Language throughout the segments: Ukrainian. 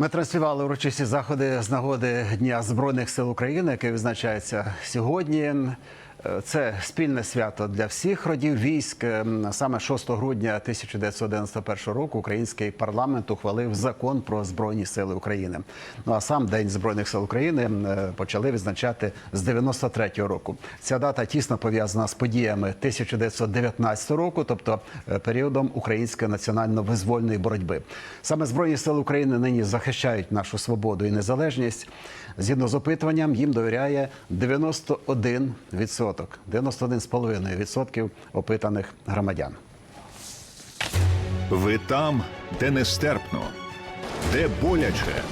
Ми транслювали урочисті заходи з нагоди Дня Збройних сил України, який відзначається сьогодні. Це спільне свято для всіх родів військ. Саме 6 грудня 1991 року український парламент ухвалив закон про збройні сили України. Ну а сам День збройних сил України е, почали відзначати з 93-го року. Ця дата тісно пов'язана з подіями 1919 року, тобто е, періодом української національно-визвольної боротьби. Саме збройні сили України нині захищають нашу свободу і незалежність. Згідно з опитуванням, їм довіряє 91%, 91,5% опитаних громадян. Ви там, де нестерпно, де боляче,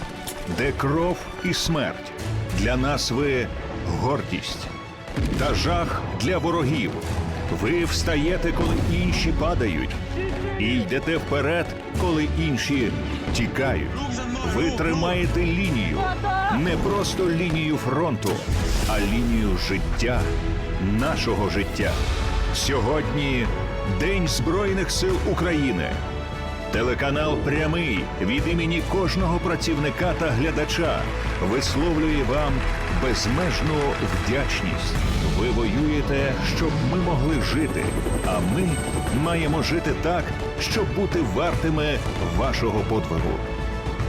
де кров і смерть. Для нас ви гордість та жах для ворогів. Ви встаєте, коли інші падають, і йдете вперед, коли інші тікають. Ви тримаєте лінію, не просто лінію фронту, а лінію життя, нашого життя. Сьогодні День Збройних сил України. Телеканал Прямий від імені кожного працівника та глядача висловлює вам безмежну вдячність. Ви воюєте, щоб ми могли жити, а ми маємо жити так, щоб бути вартими вашого подвигу.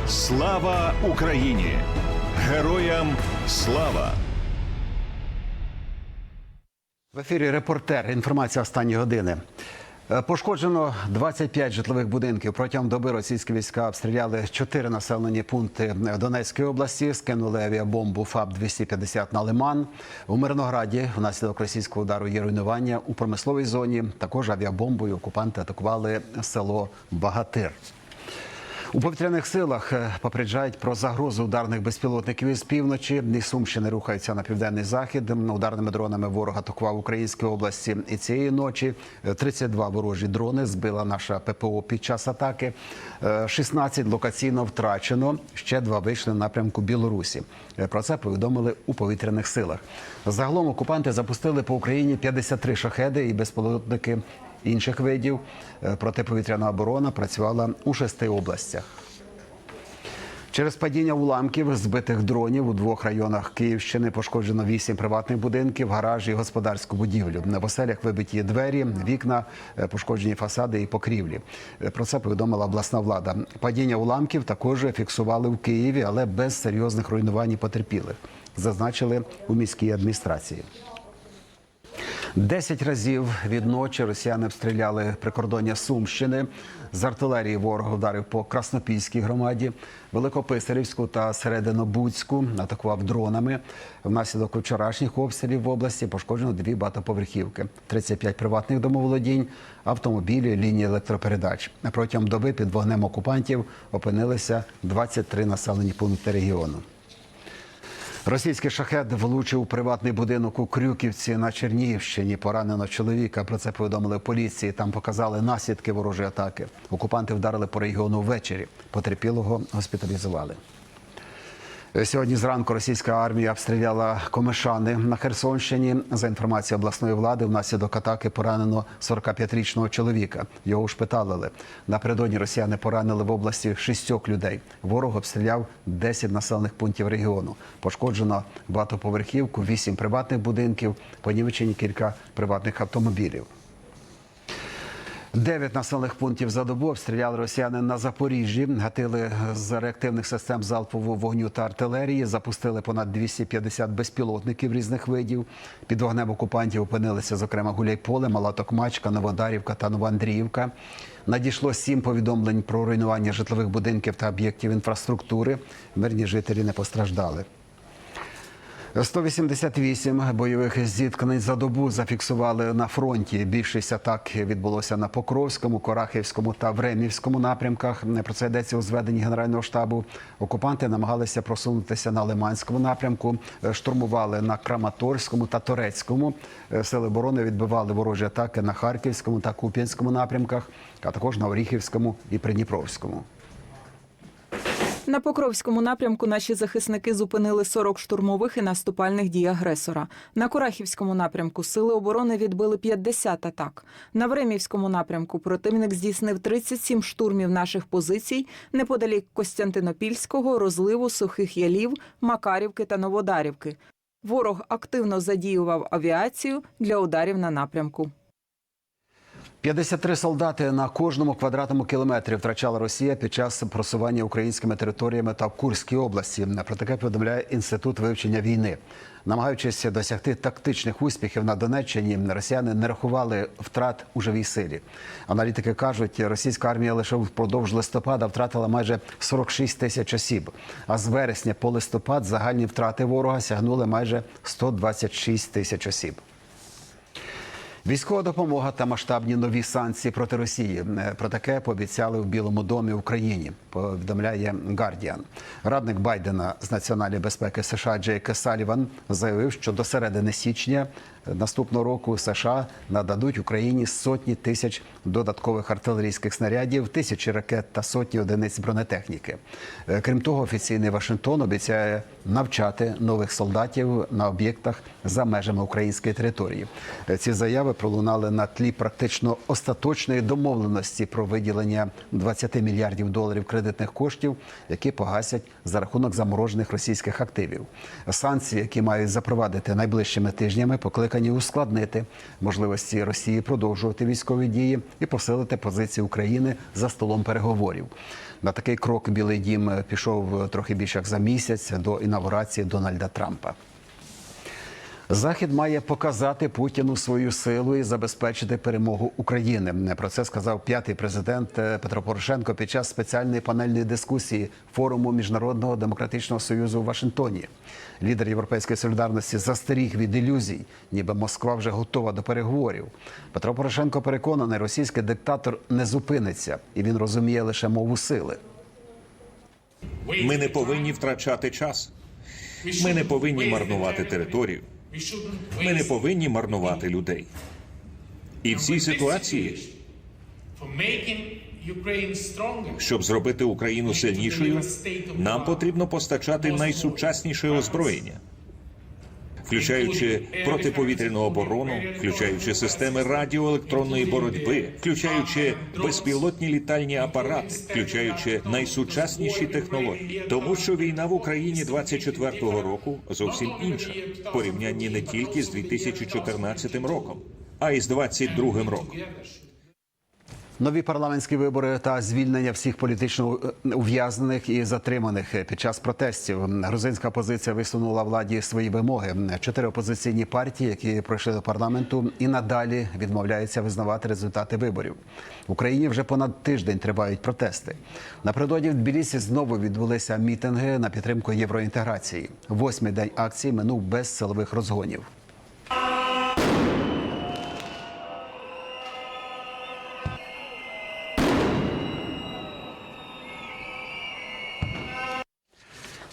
Слава Україні! Героям слава! Ефірі репортер. Інформація останньої години. Е, Пошкоджено 25 житлових будинків. Протягом доби російські війська обстріляли чотири населені пункти Донецької області. Скинули авіабомбу ФАБ-250 на Лиман. У Мирнограді внаслідок російського удару є руйнування. У промисловій зоні також авіабомбою окупанти атакували село Багатир. У повітряних силах е, попереджають про загрозу ударних безпілотників із півночі. Із Сумщини рухаються на південний захід. Ударними дронами ворог атакував Українській області. І цієї ночі е, 32 ворожі дрони збила наша ППО під час атаки. Е, 16 локаційно втрачено. Ще два вийшли на напрямку Білорусі. Е, Про це повідомили у повітряних силах. Загалом окупанти запустили по Україні 53 шахеди і безпілотники інших видів. Е, Протиповітряна оборона працювала у шести областях. Через падіння уламків збитих дронів у двох районах Київщини пошкоджено вісім приватних будинків, гараж і господарську будівлю. На оселях вибиті двері, вікна, е, пошкоджені фасади і покрівлі. Е, Про це повідомила обласна влада. Падіння уламків також фіксували в Києві, але без серйозних руйнувань і потерпілих. Зазначили у міській адміністрації. Десять разів від ночі росіяни обстріляли прикордоння Сумщини. З артилерії ворог вдарив по Краснопільській громаді, Великописарівську та Серединобудську. Атакував дронами. Внаслідок вчорашніх обстрілів в області пошкоджено дві багатоповерхівки, 35 приватних домоволодінь, автомобілі, лінії електропередач. Протягом доби під вогнем окупантів опинилися 23 населені пункти регіону. Російський шахет влучив у приватний будинок у Крюківці на Чернігівщині. Поранено чоловіка. Про це повідомили в поліції. Там показали наслідки ворожої атаки. Окупанти вдарили по регіону ввечері. Потерпілого госпіталізували. Сьогодні зранку російська армія обстріляла Комишани на Херсонщині. За інформацією обласної влади, внаслідок атаки поранено 45-річного чоловіка. Його ушпиталили. Напередодні росіяни поранили в області шістьох людей. Ворог обстріляв 10 населених пунктів регіону. Пошкоджено багатоповерхівку, 8 приватних будинків, понівечені кілька приватних автомобілів. Дев'ять населених пунктів за добу обстріляли росіяни на Запоріжжі. Гатили з реактивних систем залпового вогню та артилерії. Запустили понад 250 безпілотників різних видів. Під вогнем окупантів опинилися, зокрема, Гуляйполе, Мала Токмачка, Новодарівка та Новоандріївка. Надійшло сім повідомлень про руйнування житлових будинків та об'єктів інфраструктури. Мирні жителі не постраждали. 188 бойових зіткнень за добу зафіксували на фронті. Більшість атак відбулося на Покровському, Корахівському та Времівському напрямках. Про це йдеться у зведенні Генерального штабу. Окупанти намагалися просунутися на Лиманському напрямку, штурмували на Краматорському та Торецькому. Сили оборони відбивали ворожі атаки на Харківському та Куп'янському напрямках, а також на Оріхівському і Придніпровському. На Покровському напрямку наші захисники зупинили 40 штурмових і наступальних дій агресора. На Курахівському напрямку сили оборони відбили 50 атак. На Времівському напрямку противник здійснив 37 штурмів наших позицій неподалік Костянтинопільського, розливу сухих ялів, Макарівки та Новодарівки. Ворог активно задіював авіацію для ударів на напрямку. 53 солдати на кожному квадратному кілометрі втрачала Росія під час просування українськими територіями та Курській області. Про таке повідомляє інститут вивчення війни. Намагаючись досягти тактичних успіхів на Донеччині, росіяни не рахували втрат у живій силі. Аналітики кажуть, російська армія лише впродовж листопада втратила майже 46 тисяч осіб. А з вересня по листопад загальні втрати ворога сягнули майже 126 тисяч осіб. Військова допомога та масштабні нові санкції проти Росії. Е, Про таке пообіцяли в Білому домі Україні. Повідомляє Гардіан. Радник Байдена з національної безпеки США Джейк Саліван заявив, що до середини січня наступного року США нададуть Україні сотні тисяч додаткових артилерійських снарядів, тисячі ракет та сотні одиниць бронетехніки. Е, Крім того, офіційний Вашингтон обіцяє навчати нових солдатів на об'єктах за межами української території. Е, Ці заяви пролунали на тлі практично остаточної домовленості про виділення 20 мільярдів доларів кредитних коштів, які погасять за рахунок заморожених російських активів. Санкції, які мають запровадити найближчими тижнями, покликані ускладнити можливості Росії продовжувати військові дії і посилити позиції України за столом переговорів. На такий крок Білий Дім пішов трохи більше як за місяць до інаугурації Дональда Трампа. Захід має показати Путіну свою силу і забезпечити перемогу України. Про це сказав п'ятий президент е, Петро Порошенко під час спеціальної панельної дискусії форуму Міжнародного демократичного союзу у Вашингтоні. Лідер Європейської солідарності застеріг від ілюзій, ніби Москва вже готова до переговорів. Петро Порошенко переконаний, російський диктатор не зупиниться, і він розуміє лише мову сили. Ми не повинні втрачати час. Ми не повинні марнувати територію. Ми не повинні марнувати людей. І в цій ситуації, щоб зробити Україну сильнішою, нам потрібно постачати найсучасніше озброєння, включаючи протиповітряну оборону, включаючи системи радіоелектронної боротьби, включаючи безпілотні літальні апарати, включаючи найсучасніші технології, тому що війна в Україні 24-го року зовсім інша в порівнянні не тільки з 2014 роком, а й з 22-м роком. Нові парламентські вибори та звільнення всіх політично е, ув'язнених і затриманих під час протестів. Грузинська опозиція висунула владі свої вимоги. Чотири опозиційні партії, які пройшли до парламенту, і надалі відмовляються визнавати результати виборів. В Україні вже понад тиждень тривають протести. Напередодні в Тбілісі знову відбулися мітинги на підтримку євроінтеграції. Восьмий день акції минув без силових розгонів.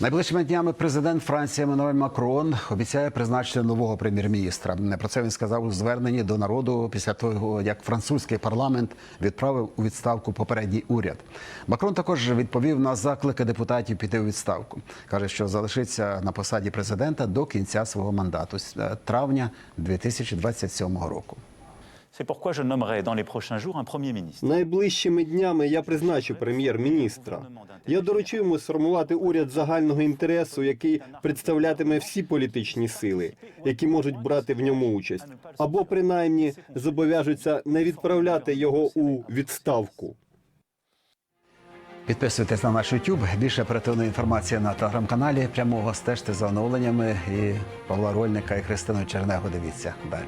Найближчими днями президент Франції Еммануель Макрон обіцяє призначити нового прем'єр-міністра. Про це він сказав у зверненні до народу після того, як французький парламент відправив у відставку попередній уряд. Макрон також відповів на заклики депутатів піти у відставку. каже, що залишиться на посаді президента до кінця свого мандату з е, травня 2027 року. Найближчими днями я призначу прем'єр-міністра. Я доручу йому сформувати уряд загального інтересу, який представлятиме всі політичні сили, які можуть брати в ньому участь, або принаймні зобов'яжуться не відправляти його у відставку. Підписуйтесь на наш YouTube. Більше оперативної інформації на телеграм-каналі. Прямого стежте за оновленнями і Павла Рольника і Христину Чернегу. Дивіться далі.